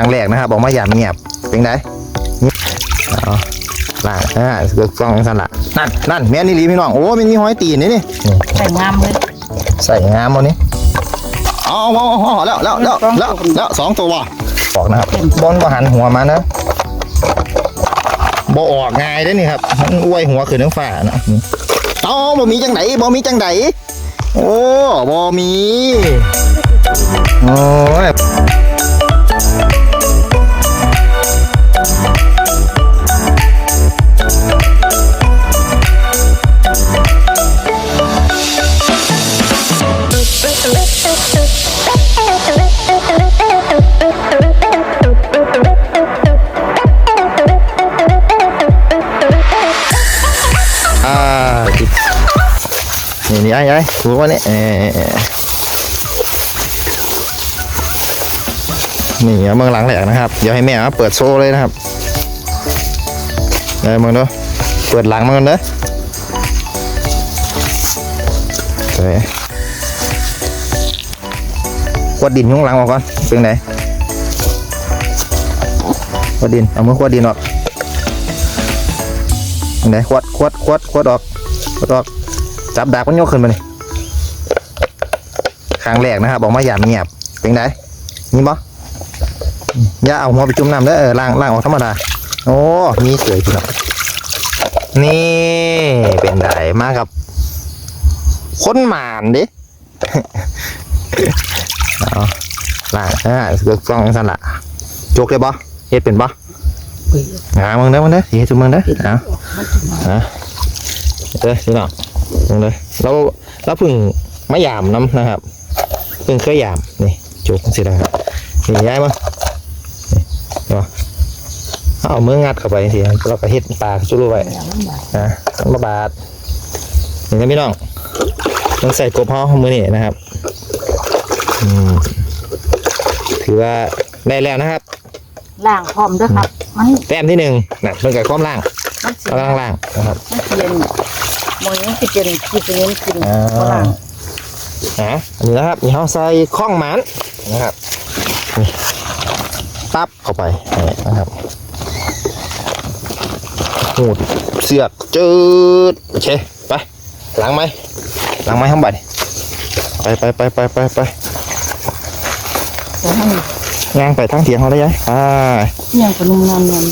ครั้งแรกนะครับบอกมาหยาบเงียบเป็นไงเงียบเอาล่างอ่าเกือบกล้องสั่นละนั่นนั่นแม่นี่ลีพี่น้อง โอ้มันมีห้อยตีนนี่นี่นี่ใส่งามเลย ใส่งามวันนี้เอาเอาเอาเอาแล้วแล้วแล้วแล้วแล้วสองตัวบอกนะครับบอลบหันหัวมานะบอออกง่ายได้อนี่ครับมันอวยหัวขึ้นทั้งฝ่านะเอาบ่มีจังไหนบ่มีจังไหนโอ้บ่มีโอ้ย ถูกวะเนี่ยเอ่อนี่เอาเมืองหลังแหลกนะครับ เดี๋ยวให้แม่เปิดโซ่เลยนะครับเดี๋ยวมึงดูเปิดหลังมันกันเด้อขวดดินข้างหลังออกก่อนเป็นไงขวดดิน เอามือขวดดินออกไหนขวดขวดขวดขวดออกขวดออกจับดาบมันยกขึ้นมานี่ ครั้งแรกนะครับบอกมาหยาบเงียบเป็นไงนี่บ่อย่าเอาหัวไปจุ่มน้ำเด้อเออล้างล้างออกธรรมดาโอ้มีเสยพี่น้องนี่เป็นไดมากับคนหมานดิเอาล้างอ่าเกือกล้องสั่นละจกเลยบ่เฮ็ดเป็นบ่อ่ามึงเด้อมึงเด้อเฮ็ดจุ่มมึงเด้อเอาฮะเด้อพี่น้องลงเลยเราเราพึ่งมายามน้ำนะครับ เพึ่งเคยยามนี่จุกสินะครับนี่ย้ายมานี่เนาะเอามืองัดเข้าไปทีเราก็เฮ็ดปลาจุลุไว้นะมันมาบาดนี่นะพี่น้องต้องใส่กบห่อมือนี่นะครับอืมถือว่าได้แล้วนะครับล่างพร้อมด้วยครับมันแต้มที่หนึ่งนะเป็นกับความล่างมันสิเอาล่างล่างๆนะครับมันเปลี่ยนมองนี้สิเป็นสิเป็นนี้กินอ่าล่าง นะอันนี้นะครับนี่เขาใส่ข้องหมันนะครับนี่ปั๊บเข้าไปนี่นะครับหูดเสือกจืดโอเคไปหลังไหมหลังไหมข้างบัดไปไปไปไปไปไปแต่ให้ย่างไปทั้งเถียงเขาได้ยังอ่าเที่ยงกระนุ่มงามเงิน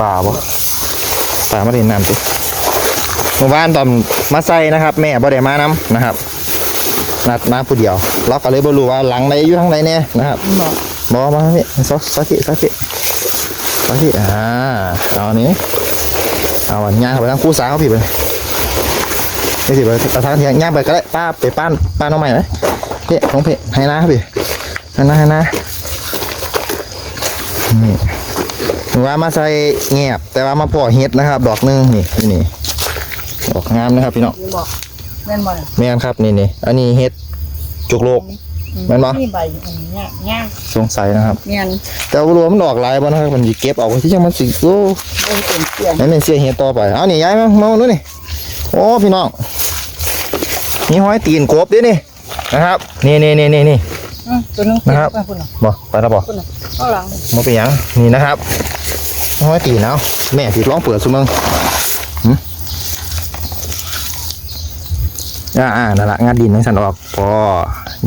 ป่าบ่ป่ามาเรียนน้ำติหมู่บ้านตอนมาใส่นะครับ แม่บ่ได้มานํนะครับ นัดมาผู้เดียว เราก็เลยบ่รู้ว่าหลังไหนอยู่ทางไหนเนี่ยนะครับบอกบอกมาพี่ซอสซอสพี่ซอสพี่ซอสพี่อ่าเอาอันนี้เอาอันย่างเข้าไปทางคู่สาวพี่ไปไม่สิไปตะทางเทียงย่างไปก็ได้ป้าไปป้านป้านน้องใหม่ไหมพี่ของพี่ให้นะพี่ให้นะให้นะนี่ถือว่ามาใส่เงียบแต่ว่ามาพอเฮ็ดนะครับ ดอกหนึงนี่นี่ดอกงามนะครับพี่น้องบอก แม่นบ่ล่ะแม่นครับนี่นี่อันนี้เฮ็ดจุกโลก แม่นบ่ นี่ใบอันเนี้ยย่างสงสัยนะครับ แม่นแต่ว่ารวมมันออกหลายบ่นะครับมันสิเก็บเอาไว้ที่จังมันสิโอ้บ่เป็นเปลี่ยนนั่นนี่เสียเฮ็ดต่อไปเอานี่ย้ายมามาดูนี่โอ้พี่น้องมีห้อยตีนกบด้วยนี่นะครับนี่นี่นี่นี่นี่ อืมตัวนึงนะครับ ไปพุ่นน่ะบ่ไปแล้วบ่พุ่นน่ะข้างหลังบ่เป็นหยังนี่นะครับห้อยตีนเอาแม่สิลองเปิดซุมึง อ่าอ่านั่นละงัดดินให้ฉันออกพอ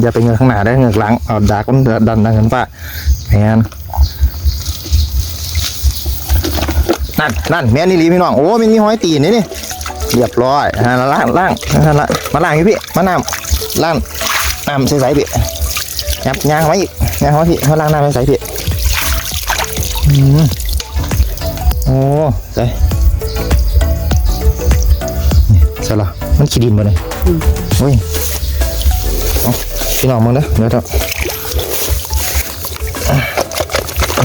อย่าไปเงือกข้างหน้าได้เงือกหลังเอาดากมันดันดันกันป่ะแม่นนั่นนั่นแม่นนี่ลีพี่น้องโอ้มันมีห้อยตีนนี่นี่เรียบร้อยอ่าล่างล่างนั่นละมาล่างพี่พี่มาน้ำล่างน้ำใสๆพี่ยับย่างไว้อีกย่างไว้พี่มาล่างน้ำใสๆพี่อืมโอ้ใส่นี่ใส่ละมันขี้ดินบ่เนี่ย อ้ยเอาพี่น้องมึงเด้อเดี๋ยวเถอะ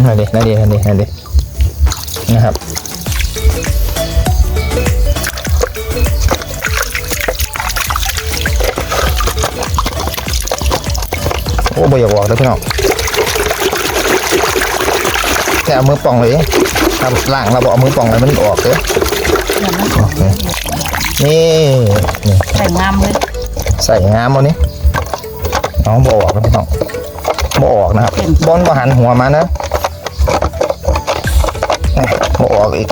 นั่นดินั่นดินั่นดินั่นดินะครับโอ้บ่อยากบอกเลยพี่น้องแต่เอามือป่องเลยทำล่างเราบอกเอามือป่องเลยมันออกเลย เนี่ยมันโอเคนี่นี่ใส่งามเลยใส่งามวันนี้น้องบออกนะพี่น้องบออกนะครับบอลบอหันหัวมานะโอ้ออกอีก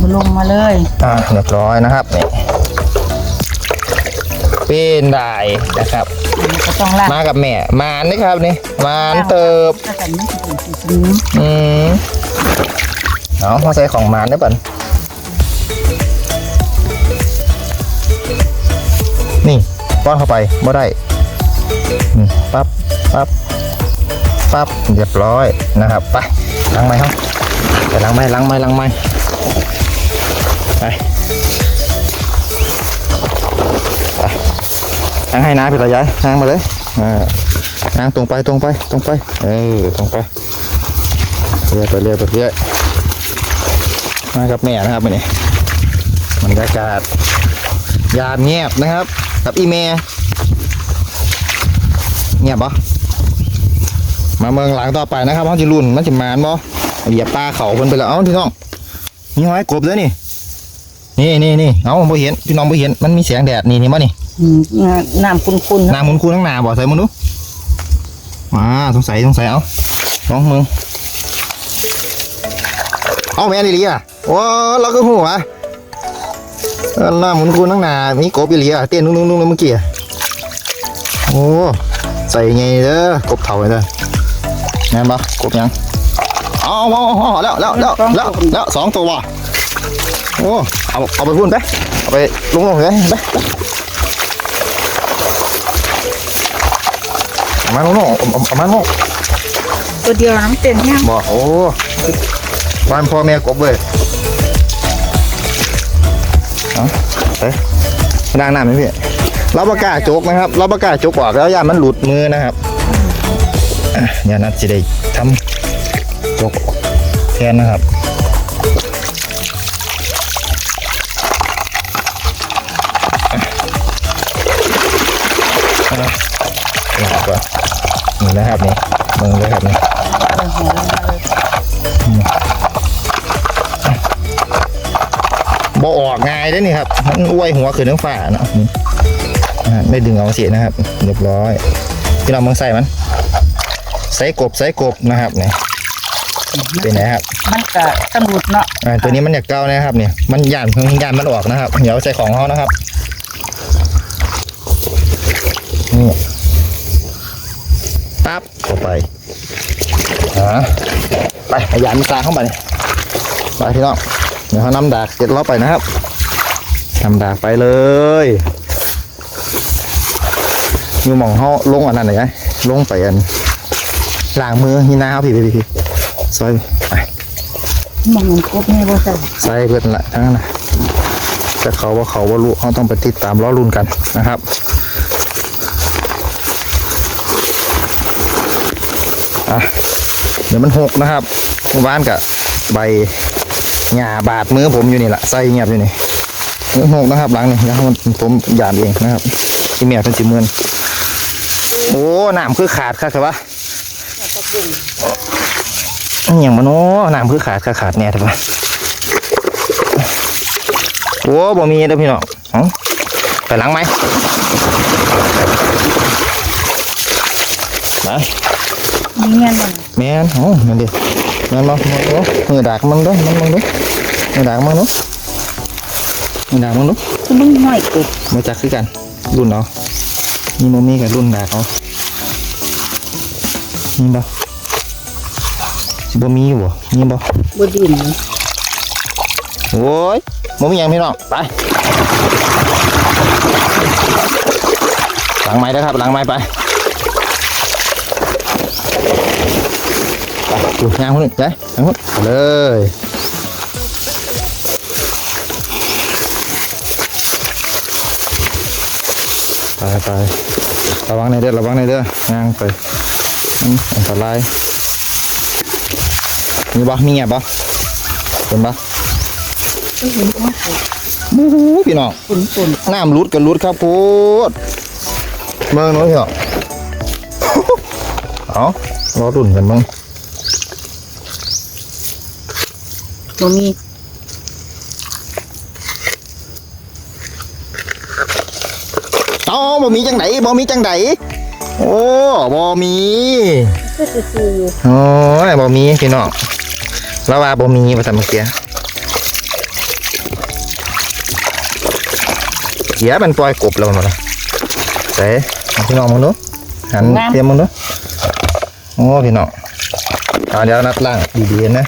มันลงมาเลยอ่าเรียบร้อยนะครับนี่เป็นได้นะครับมันก็ต้องลากมากับแม่ มานนี่ครับนี่มานเติบถ้ากันมันจะ เอืมเอาใส่ของมานได้ป่ะนี่ป้อนเข้าไปบ่ได้ปั๊บปั๊บปั๊บเรียบร้อยนะครับไปล้างไม้ครับไปล้างไม้ล้างไม้ล้างไม้ไปไปล้างให้นะพี่ระยะล้างมาเลยอ่าล้างตรงไปตรงไปตรงไปเออตรงไปเรื่อยไปเรื่อยไปเรื่อย มากับแม่นะครับวันนี้บรรยากาศยามเงียบนะครับ กับอีเมเงียบปะมาเมืองหลังต่อไปนะครับห้องจิรุ่นมันจิมานบ่เหยียบปลาเขาคนไปแล้วเอ้าพี่น้องนี่ห้อยกบด้วยนี่นี่นี่นี่เอ้าบ่เห็นพี่น้องบ่เห็นมันมีแสงแดดนี่นี่มั้นี่อืมน้ำคุ้นๆนะน้ำหมุนคูทั้งหนาบ่ใส่มึงดูมาสงสัยสงสัยเอาลองมึง เอาแม่นอีหลีอะโอ้เราก็หัวเออหน้าหมุนคูนั่งหนามีกบอีหลีอะเต้นนุ่งๆๆเมื่อกี้อะโอ้ใส่ไงเด้อกบเถาเลยเด้อแม่นปะกบยังเอาเอาเอาเอาแล้วแล้วแล้วแล้วแล้วสองตัวว่ะโอ้เอาเอาไปพุ่นไปเอาไปลงลงเลยไปไปเอามาลงลงเอาเอาเอามาลงตัวเดียวน้ำเต็มเนี่ยบอกโอ้ บ้านพ่อแม่กบเลยเอาเอ้ยดังน้ำไหมพี่เราประกาศจกนะครับเราประกาศจกออกแล้วยามันหลุดมือนะครับอะยานัดจะได้ทำจกแทนนะครับอะนี่ก่อนนี่นะครับนี่มึงเลยครับนี่ บ่ออกง่ายได้อนี่ครับมันอวยหัวขึ้นทั้งฝ่าเนาะนี่อ่าได้ดึงเอาเสียนะครับเรียบร้อยพี่น้องมึงใส่มันใส่กบใส่กบนะครับเนี่ยเป็นไงครับมันก็ตำรุดเนาะอ่าตัวนี้มันอยากเก้านะครับเนี่ยมันย่านเพิ่งย่านมันออกนะครับ เดี๋ยวใส่ของเขานะครับนี่ปั๊บเข้าไปอ่าไปเอายานมันตาเข้าไปนี่ไปพี่น้อง เดี๋ยวเขานำดากเจ็ดล้อไปนะครับนำดากไปเลยอยู่หมองเขาลงอันนั้นไหนไงลงไปอันล้างมือนี่นะครับพี่พี่พี่พี่ซอยไปมองมันกบนี่บ่ใส่ใส่เพื่อนนละทั้งนั้นนะแต่เขาว่าเขาว่ารู้เขาต้องไปติดตามล้อรุ่นกันนะครับอะเดี๋ยวมันหกนะครับเมื่อวานกับใบ หญ้าบาดมือผมอยู่นี่แหละใส่เงียบอยู่นี่มันหกนะครับหลังนี่แล้วมันผมหยาดเองนะครับที่เมียเป็นสิเมือนโอ้น้ำคือขาดครับใช่ปะอหย่างมันโอ้น้ำคือขาดขาดขาดแน่ใช่ปะโอ้บ่มีเด้อพี่น้องเอ้าไปล้างไหมไปมีเงี้ยมันแม่นโอ้นั่นดิ แม่นบ่แม่นบ่มือดากมันด้อมันมึงด้อมือดากมันด้อมือดากมันด้อคือมันน้อยกบมาจักคือกัน รุ่นเนาะนี่บ่มีกับรุ่นดากเอาะนี่บ่สิบ่มีอยู่บ่มีบ่บ่ดินเลยโอ้ยบ่มีหยังพี่น้องไปหล้างไม้เด้ครับหล้างไม้ไป ไป ดูงานคนอื่นไปงานคนเลยไปไประวังในเด้อระวังในเด้องานไปอันตรายมีบ่มีเงียบบ่เห็นบ่ไม่เห็นว่ากบบู๊พี่น้องน้ำรุดกันรุดครับพูดเมืองน้นพี่น้อเอารอรุ่นกันมั้ง บ่มีเอาบ่มีจังไดบ่มีจังไดโอ้บ่มีก็คือโอ้ยบ่มีพี่น้องแล้วว่าบ่มีภาษาเมื่อกี้เดี๋ยวมันปล่อยกบเราหมดเลยใส่เอาพี่น้องมึงดูหันเตรียมมึงดูโอ้พี่น้องเอาเดี๋ยวนัดล่างดีๆนะ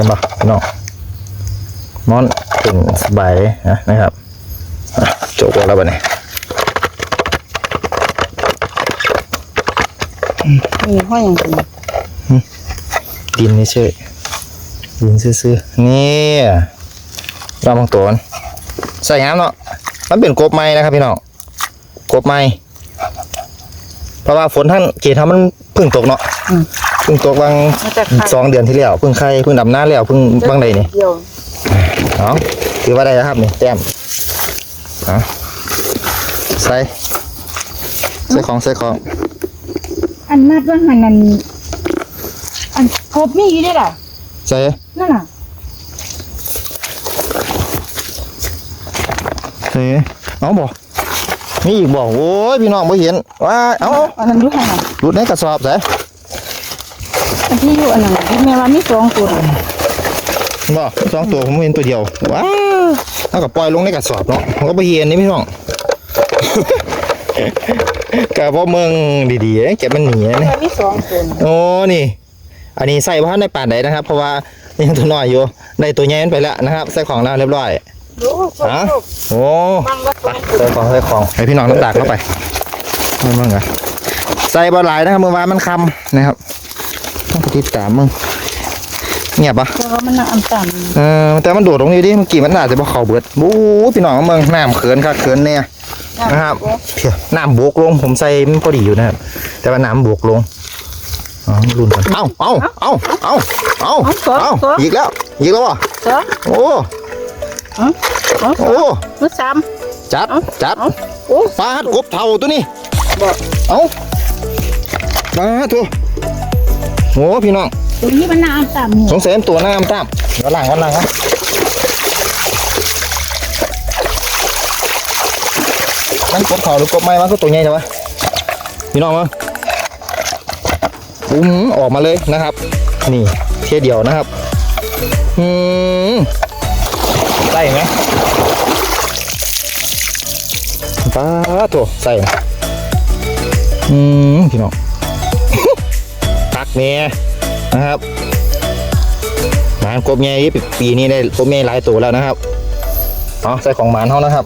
ห็นปะพี่น้องมอนถึงสบายเลยนะนะครับอะจบแล้วบัดนี้มีห้อยอย่างอื่นดินนี่เฉยดินซื่อๆนี่ลองบางตัวมันใส่น้ำเนาะมันเป็นกบไม้นะครับพี่น้องกบไม้เพราะว่าฝนท่านเกตทำมันเพิ่งตกเนาะอืมเพิ่งตกบางมาจากไข่สองเดือนที่แล้วเพิ่งไข่เพิ่งดำหน้าแล้วเพิ่งบางใดนี่เดียวเนาะถือว่าได้แล้วครับนี่แต้มเอาใส่ใส่ของใส่ของอันนัดว่าหันนันอันครบมีอยู่ได้ล่ะใส่นั่นน่ะใส่เอาบอกมีอีกบอกโอ้ยพี่น้องไม่เห็นว่าเอาอันนั้นอยู่ข้างหลังหลุดในกระสอบใส่ อันที่อยู่อันนั้นน่ะที่แม่ว่ามีสองตัวน่ะบ่สองตัวผมเห็นตัวเดียวว้าวเอากับปล่อยลงในกระสอบเนาะผมก็ไปเห็นนี่พี่น้องกะพอเมืองดีๆเอ้ยแกมันหนีนะเนี่ยว่ามีสองตัวน่ะโอ้นี่ อันนี้ใส่ว่าในป่านใดนะครับ เพราะว่ายังตัวน้อยอยู่ได้ตัวใหญ่มันไปแล้วนะครับ ใส่ของแล้วเรียบร้อยโอ้โหฮะโอ้บังว่าสองตัวใส่ของใส่ของให้พี่น้องน้ำตากเข้าไปมันมึงเหรอใส่บอลายนะครับเมื่อวานมันคำนะครับ ต้องไปติดตามมึงเงียบปะแต่ว่ามันน่ะอันต่เออแต่มันโดดตรงนี้ดิเมื่อกี้มันน่าจะบ่เข้าเบิดบู๊พี่น้องเมืองน้ำเขินค่ะเขินเนี่ยำนะครับเพียน้ำบวกลงผมใส่มันพอดีอยู่นะครับแต่ว่าน้ำบวกลงอ๋อรุนกันเอ้าเอ้าเอ้าเอ้าเอ้าเอ้าอีกแล้วอีกแล้ววะสองโอ้อ๋ออ๋อโอ้มือสามจัดจัดเอ้าโอ้ฟาดกบเท่าตัวนี้บอกเอ้ามาตัว โอ้พี่น้องตัวนี้มันน่าอันต่ำนี่สงสัยมันตัวน้ำตามเดี๋ยวล่างก่อนล่างก่อนมันกบเท่าหรือกบไม้มันก็ตัวใหญ่จังวะพี่น้องมั้งอุ้มออกมาเลยนะครับ นี่เทียเดียวนะครับอืมใส่ไหมป้าตัวใส่อืมพี่น้องตัก เนี่ยนะครับหมานกบใหญ่ปีปีนี้ได้กบใหญ่หลายตัวแล้วนะครับเอาใส่ของหมานเขานะครับ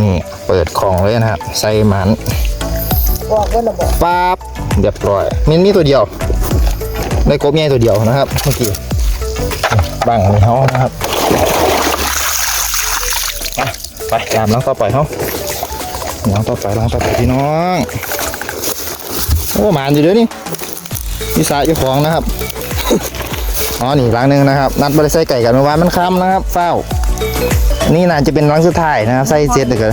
นี่เปิดของเลยนะครับใส่หมานบอกว่าระบอกปั๊บเรียบร้อยมีมีตัวเดียวได้กบใหญ่ตัวเดียวนะครับ เมื่อกี้บังนี่เขานะครับอะไปตามล้างต่อไปเขา ล้างต่อไปล้างต่อไปพี่น้อง โอ้หมานอยู่เดี๋ยวนี้มีสายอยู่ของนะครับอ๋อนี่ล้างหนึ่งนะครับ นัดบริใส่ไก่กันเมื่อวานมันค่ำนะครับเฝ้า นี่น่าจะเป็นล้างสุดท้ายนะครับใส่เจ็ดเลยกัน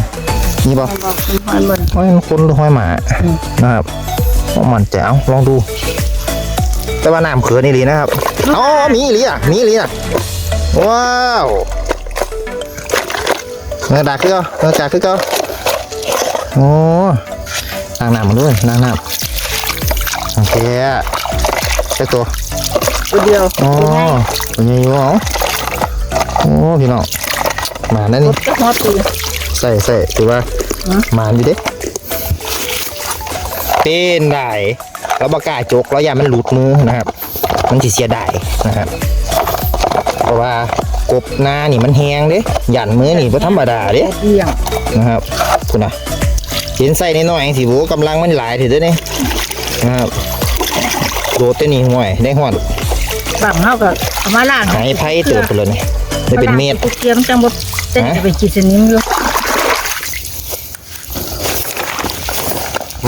นี่ป่ะบอกเป็นห้อยมันห้อยคนหรือห้อยหมานะครับว่ามันแจ๋วลองดู แต่ว่าน้ำเขือนี่ดีนะครับอ๋อมีหลีอะมีหลีอะว้าวเงือดักขึ้นก็เงือดักขึ้นก็ โอ้ล้างน้ำมันด้วยล้างน้ำโอเคใช่ตัวตัวเดียวอ๋อตัวใหญ่อยู่เหรอโอ้พี่น้องหมานั่นรนี่ถก็ฮอตตีใส่ใส่ถือว่าฮะหมานอยู่เด้เป็นได้แล้วบากล้าจกแล้วอย่ามันหลุดมือนะครับ มันสิเสียดายนะครับ เพราะว่ากบหน้านี่มันแหงเด้หยันมือนี่บ่ธรรมดาเด้เดียงนะครับคุณนะ เห็นใส่น้อยๆสิโหกำลังมันหลายถือเด้อนี่นะครับโดดเต้นนี่ห่วยได้หอดบังเฮาก็เอามาล้างหายไพ่เติบไปเลยนี่ได้เป็นเม็ดเตรียมจังบ่เต้นฮะจะไปกินสนิมอยู่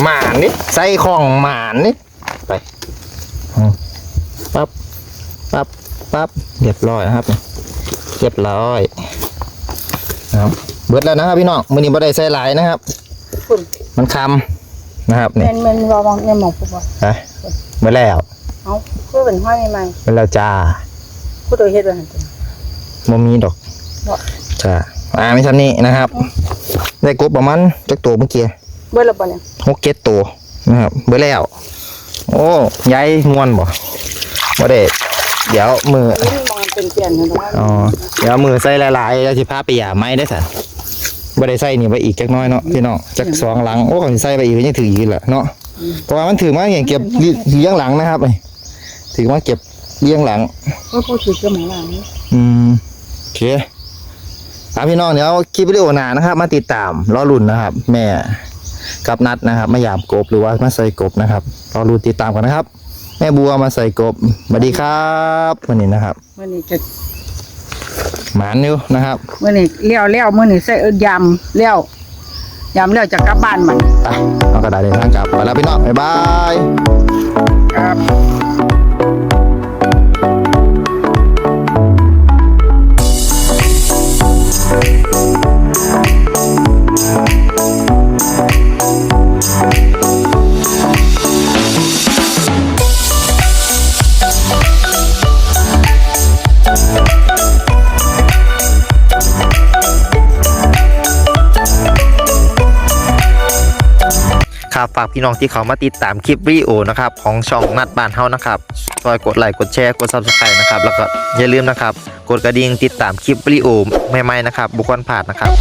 หมานนี่ใส่ของหมานนี่ไปอืมปั๊บปั๊บปั๊บเรียบร้อยนะครับเรียบร้อยนะครับเบิดแล้วนะครับพี่น้องมือนี้บ่ได้ใส่หลายนะครับ คุณมันคำนะครับแม่เนี่ยนแม่นว่าบางแม่หมองปุ๊บว่าไปเมื่อแล้วเอ้าคือเป็นห้อยใหม่เมื่อแล้วจ้าๆผู้โดยเฮ็ดว่าหั่นจ้ะ โมมีดอกจ้าอ่ามีทำนี้นะครับ ได้กบประมาณจักตัวเมื่อกี้เบิ่ละบ่เนี่ยหกเจ็ดตัวนะครับเบื่อแล้ว โอ้ย้ายงวนบ่บ่ได้เดี๋ยวมือ นี่มองเป็นเปลี่ยนเห็นบ่อ๋อเดี๋ยวมือใส่หลายๆแล้วสิพาไปหยาไม้ได้สัน บ่ได้ใส่นี่ไปอีกจักหน้อยเนาะพี่น้องจักสองหลังโอ้เขาสิใส่ไปอีกก็ยังถืออีกแหละเนาะเพราะว่ามันถือมาอย่างเก็บเลี้ยงหลังนะครับนี่ถือมาเก็บเลี้ยงหลังก็ผู้ถือก็หมายว่านี่อืมโอเคครับพี่น้องเดี๋ยวคลิปวิดีโอหน้านะครับ มาติดตามรอรุ่นนะครับ แม่กับนัดนะครับมาหยามกบหรือว่ามาใส่กบนะครับรอรุ่นติดตามกันนะครับ แม่บัวมาใส่กบสวัสดีครับวันนี้นะครับมื้อนี้จะ หมานนิ้วนะครับ มื้อนี้เลี้ยวแล้วมื้อนี้ใส่เอิ้นยำเลี้ยวยำแล้วจะกลับบ้านมันไปเอากระดาษเดินทางกลับไปแล้วพี่น้องบ๊ายบาย ครับ ครับฝากพี่น้องที่เขามาติดตามคลิปวิดีโอนะครับของช่องนัดบ้านเฮานะครับซอยกดไลค์กดแชร์กดซับสไครต์นะครับแล้วก็อย่าลืมนะครับ กดกระดิ่งติดตามคลิปวิดีโอใหม่ๆนะครับบุคคลผ่านนะครับ